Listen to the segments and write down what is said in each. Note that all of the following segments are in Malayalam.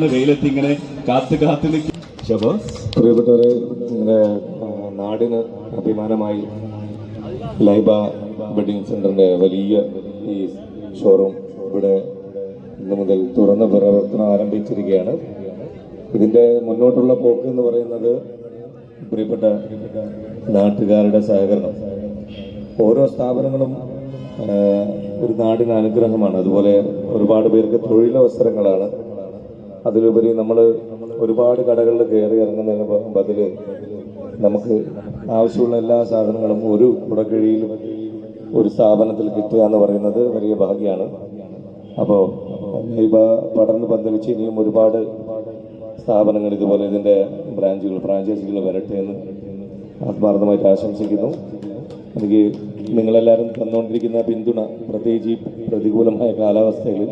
ആണ് വെയിലത്ത് ഇങ്ങനെ കാത്ത് കാത്ത് നിൽക്കും ഷബാസ് പ്രിയപ്പെട്ടവരെ നിങ്ങളുടെ നാടിന് അഭിമാനമായി ലൈബ വെഡിങ് സെന്ററിന്റെ വലിയ ഈ ഷോറൂം ഇവിടെ ഇന്ന് മുതൽ തുറന്ന പ്രവർത്തനം ആരംഭിച്ചിരിക്കുകയാണ്. ഇതിന്റെ മുന്നോട്ടുള്ള പോക്ക് എന്ന് പറയുന്നത് പ്രിയപ്പെട്ട നാട്ടുകാരുടെ സഹകരണം. ഓരോ സ്ഥാപനങ്ങളും ഒരു നാടിന് അനുഗ്രഹമാണ്. അതുപോലെ ഒരുപാട് പേർക്ക് തൊഴിലവസരങ്ങളാണ്. അതിലുപരി നമ്മൾ ഒരുപാട് കടകളിൽ കയറി ഇറങ്ങുന്നതിന് ബതിൽ നമുക്ക് ആവശ്യമുള്ള എല്ലാ സാധനങ്ങളും ഒരു കുടക്കിഴിയിലും ഒരു സ്ഥാപനത്തിൽ കിട്ടുക എന്ന് പറയുന്നത് വലിയ ഭാഗ്യമാണ് അപ്പോൾ പടർന്ന് പന്തലിച്ച് ഇനിയും ഒരുപാട് സ്ഥാപനങ്ങൾ ഇതുപോലെ ഇതിന്റെ ബ്രാഞ്ചുകൾ ഫ്രാഞ്ചൈസികൾ വരട്ടെ എന്ന് ആത്മാർത്ഥമായിട്ട് ആശംസിക്കുന്നു. എനിക്ക് നിങ്ങളെല്ലാവരും തന്നുകൊണ്ടിരിക്കുന്ന പിന്തുണ പ്രത്യേകിച്ച് ഈ പ്രതികൂലമായ കാലാവസ്ഥയിൽ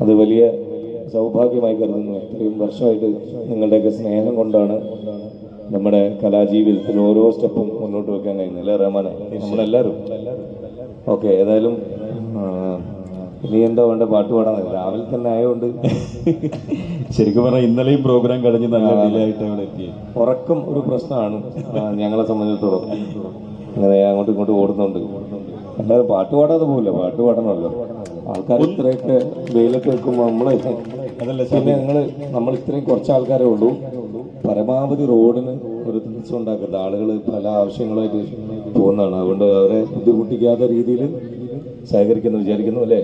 അത് വലിയ സൗഭാഗ്യമായി കരുതുന്നു. ഇത്രയും വർഷമായിട്ട് നിങ്ങളുടെയൊക്കെ സ്നേഹം കൊണ്ടാണ് നമ്മുടെ കലാജീവിതത്തിൽ ഓരോ സ്റ്റെപ്പും മുന്നോട്ട് വെക്കാൻ കഴിയുന്നത്. അല്ലേ റഹ്മാനെ? നമ്മളെല്ലാവരും. ഓക്കെ ഏതായാലും ഇനി എന്താ വേണ്ട? പാട്ട് പാടാൻ രാവിലെ തന്നെ ആയതുകൊണ്ട്. ശരിക്കും പറഞ്ഞാൽ ഇന്നലെയും പ്രോഗ്രാം കഴിഞ്ഞ് നല്ല അവിടെ എത്തി ഉറക്കം ഒരു പ്രശ്നമാണ് ഞങ്ങളെ സംബന്ധിച്ചിടത്തോളം. അങ്ങനെ അങ്ങോട്ടും ഇങ്ങോട്ടും ഓടുന്നുണ്ട്. എല്ലാവരും പാട്ട് പാടാതെ പോകില്ല പാട്ട് പാടണമല്ലോ. ആൾക്കാർ ഇത്രയൊക്കെ വെയിലൊക്കെ വെക്കുമ്പോൾ നമ്മളെ അതല്ല പിന്നെ ഞങ്ങൾ നമ്മൾ ഇത്രയും കുറച്ച് ആൾക്കാരേ ഉള്ളൂ. പരമാവധി റോഡിന് ഒരു തടസ്സം ഉണ്ടാക്കരുത്. ആളുകൾ പല ആവശ്യങ്ങളായിട്ട് പോകുന്നതാണ്. അതുകൊണ്ട് അവരെ ബുദ്ധിമുട്ടിക്കാത്ത രീതിയിൽ സഹകരിക്കുന്നു വിചാരിക്കുന്നു അല്ലേ?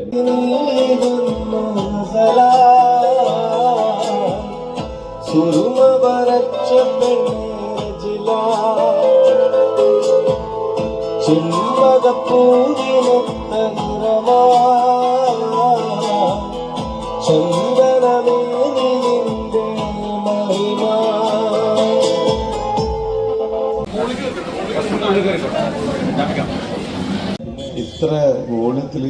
വരച്ച നിറമാ ഇത്ര വോളത്തിൽ